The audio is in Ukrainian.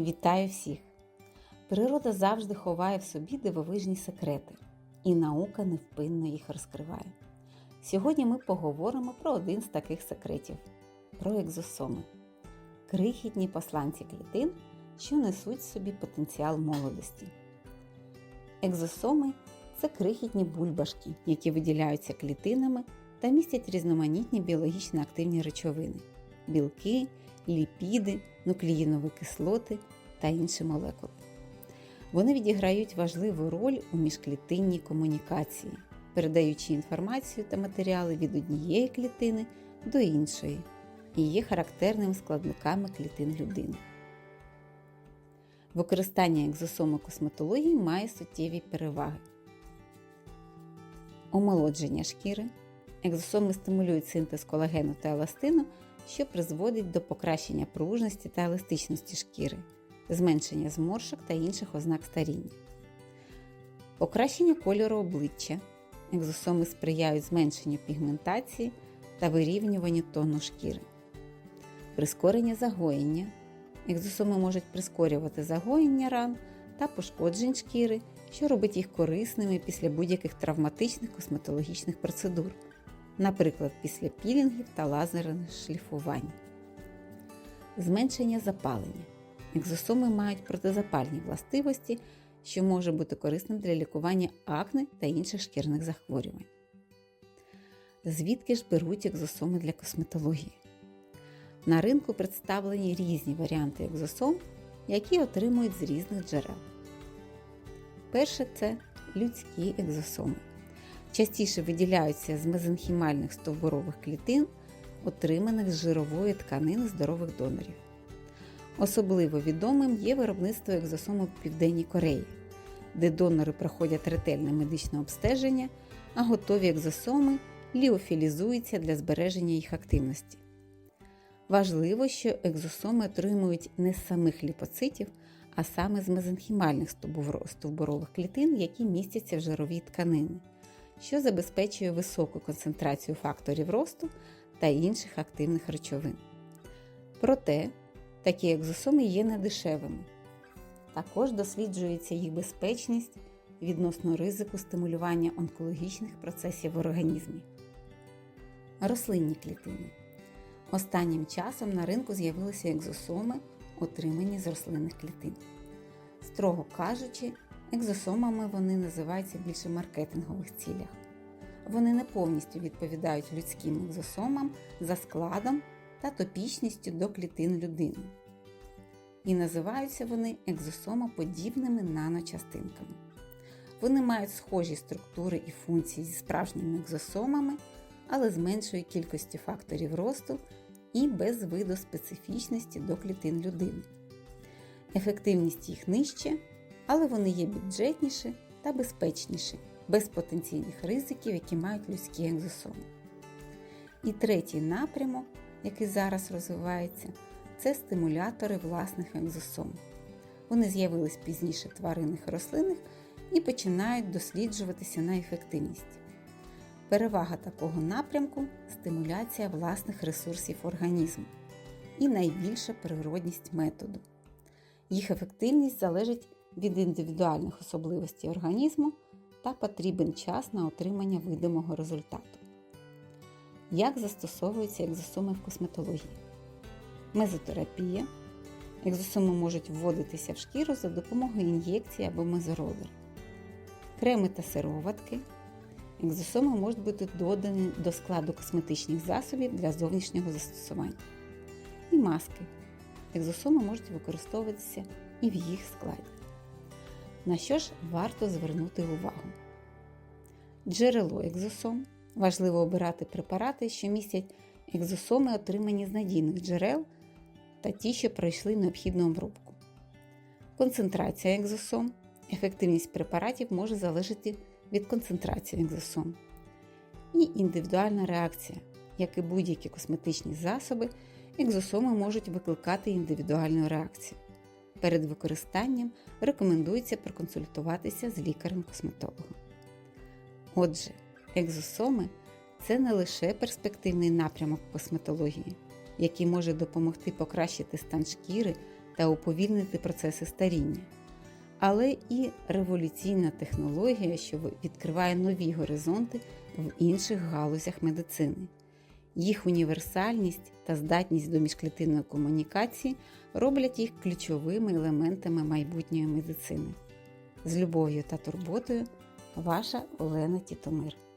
Вітаю всіх! Природа завжди ховає в собі дивовижні секрети, і наука невпинно їх розкриває. Сьогодні ми поговоримо про один з таких секретів про екзосоми крихітні посланці клітин, що несуть в собі потенціал молодості. Екзосоми це крихітні бульбашки, які виділяються клітинами та містять різноманітні біологічно активні речовини білки, ліпіди, нуклеїнові кислоти та інші молекули. Вони відіграють важливу роль у міжклітинній комунікації, передаючи інформацію та матеріали від однієї клітини до іншої і є характерними складниками клітин людини. Використання екзосому косметології має суттєві переваги. Омолодження шкіри. Екзосоми стимулюють синтез колагену та еластину, що призводить до покращення пружності та еластичності шкіри, зменшення зморшок та інших ознак старіння. Покращення кольору обличчя. Екзосоми сприяють зменшенню пігментації та вирівнюванню тону шкіри. Прискорення загоєння. Екзосоми можуть прискорювати загоєння ран та пошкоджень шкіри, що робить їх корисними після будь-яких травматичних косметологічних процедур, наприклад, після пілінгів та лазерних шліфувань. Зменшення запалення. Екзосоми мають протизапальні властивості, що може бути корисним для лікування акне та інших шкірних захворювань. Звідки ж беруть екзосоми для косметології? На ринку представлені різні варіанти екзосом, які отримують з різних джерел. Перше це людські екзосоми. Частіше виділяються з мезенхімальних стовбурових клітин, отриманих з жирової тканини здорових донорів. Особливо відомим є виробництво екзосому в Південній Кореї, де донори проходять ретельне медичне обстеження, а готові екзосоми ліофілізуються для збереження їх активності. Важливо, що екзосоми отримують не з самих ліпоцитів, а саме з мезенхімальних стовбурових клітин, які містяться в жировій тканині, що забезпечує високу концентрацію факторів росту та інших активних речовин. Проте такі екзосоми є недешевими. Також досліджується їх безпечність відносно ризику стимулювання онкологічних процесів в організмі. Рослинні клітини. Останнім часом на ринку з'явилися екзосоми, отримані з рослинних клітин. Строго кажучи, екзосомами вони називаються більше в маркетингових цілях. Вони не повністю відповідають людським екзосомам за складом та топічністю до клітин людини. І називаються вони екзосомоподібними наночастинками. Вони мають схожі структури і функції зі справжніми екзосомами, але з меншою кількістю факторів росту і без виду специфічності до клітин людини. Ефективність їх нижче, але вони є бюджетніші та безпечніші, без потенційних ризиків, які мають людські екзосоми. І третій напрямок, який зараз розвивається, це стимулятори власних екзосом. Вони з'явились пізніше тваринних і рослинних і починають досліджуватися на ефективність. Перевага такого напрямку стимуляція власних ресурсів організму і найбільша природність методу. Їх ефективність залежить від індивідуальних особливостей організму та потрібен час на отримання видимого результату. Як застосовуються екзосоми в косметології? Мезотерапія. Екзосоми можуть вводитися в шкіру за допомогою ін'єкції або мезоролер. Креми та сироватки. Екзосоми можуть бути додані до складу косметичних засобів для зовнішнього застосування. І маски. Екзосоми можуть використовуватися і в їх складі. На що ж варто звернути увагу? Джерело екзосом. Важливо обирати препарати, що містять екзосоми, отримані з надійних джерел та ті, що пройшли необхідну обробку. Концентрація екзосом. Ефективність препаратів може залежати від концентрації екзосом. І індивідуальна реакція, як і будь-які косметичні засоби, екзосоми можуть викликати індивідуальну реакцію. Перед використанням рекомендується проконсультуватися з лікарем-косметологом. Отже, екзосоми це не лише перспективний напрямок косметології, який може допомогти покращити стан шкіри та уповільнити процеси старіння, але і революційна технологія, що відкриває нові горизонти в інших галузях медицини. Їх універсальність та здатність до міжклітинної комунікації роблять їх ключовими елементами майбутньої медицини. З любов'ю та турботою, ваша Олена Тітомир.